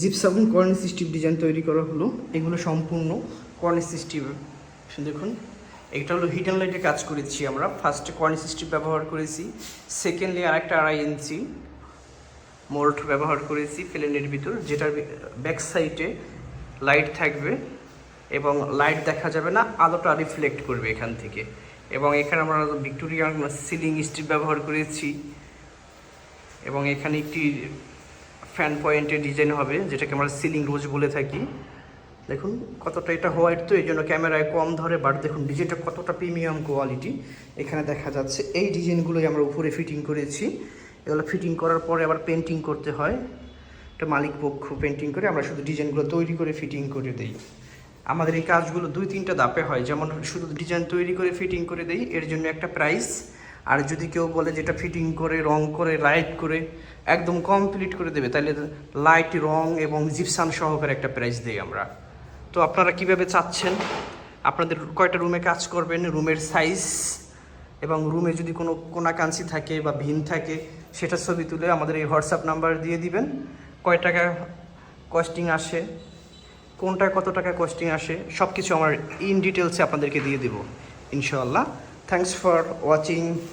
Gypsum Cornish steep design তৈরি করা হলো। এগুলো সম্পূর্ণ কর্নিস স্টিপ দেখুন, এটা হলো হিডেন লাইটে কাজ করেছি আমরা। ফার্স্টে কর্নিস স্টিপ ব্যবহার করেছি সেকেন্ডলি আরেকটা আড়াই ইঞ্চি মোল্ড ব্যবহার করেছি প্লেনের ভিতর, যেটার ব্যাক সাইডে লাইট থাকবে এবং লাইট দেখা যাবে না, আলোটা রিফ্লেক্ট করবে এখান থেকে। এবং এখানে আমরা ভিক্টোরিয়ান সিলিং স্ট্রিপ ব্যবহার করেছি। এবং এখানে একটি ফ্যান পয়েন্টের ডিজাইন হবে, যেটাকে আমরা সিলিং রোজ বলে থাকি। দেখুন, কতটা এটা হোয়াইট তো, এই জন্য ক্যামেরায় কম ধরে বাট দেখুন ডিজাইনটা কতটা প্রিমিয়াম কোয়ালিটি এখানে দেখা যাচ্ছে, এই ডিজাইনগুলোই আমরা উপরে ফিটিং করেছি। এগুলো ফিটিং করার পরে আবার পেন্টিং করতে হয়। এটা মালিক পক্ষ পেন্টিং করে, আমরা শুধু ডিজাইনগুলো তৈরি করে ফিটিং করে দিই। আমাদের এই কাজগুলো দুই তিনটা দাপে হয়, যেমন শুধু ডিজাইন তৈরি করে ফিটিং করে দেই, এর জন্য একটা প্রাইস আর যদি কেউ বলে যেটা ফিটিং করে, রং করে লাইট করে, একদম কমপ্লিট করে দেবে, তাহলে লাইট রং এবং জিপসান সহকারে একটা প্রাইস দিই আমরা। তো আপনারা কীভাবে চাচ্ছেন? আপনাদের কয়টা রুমে কাজ করবেন? রুমের সাইজ এবং রুমে যদি কোনো কোনাকাঞ্চি থাকে বা ভিন থাকে, সেটা ছবি তুলে আমাদের এই হোয়াটসঅ্যাপ নাম্বার দিয়ে দিবেন। কয় টাকা কস্টিং আসে, কোনটা কত টাকা কস্টিং আসে সব কিছু আমার ইন ডিটেলসে আপনাদেরকে দিয়ে দেবো, ইনশাআল্লাহ। thanks for watching.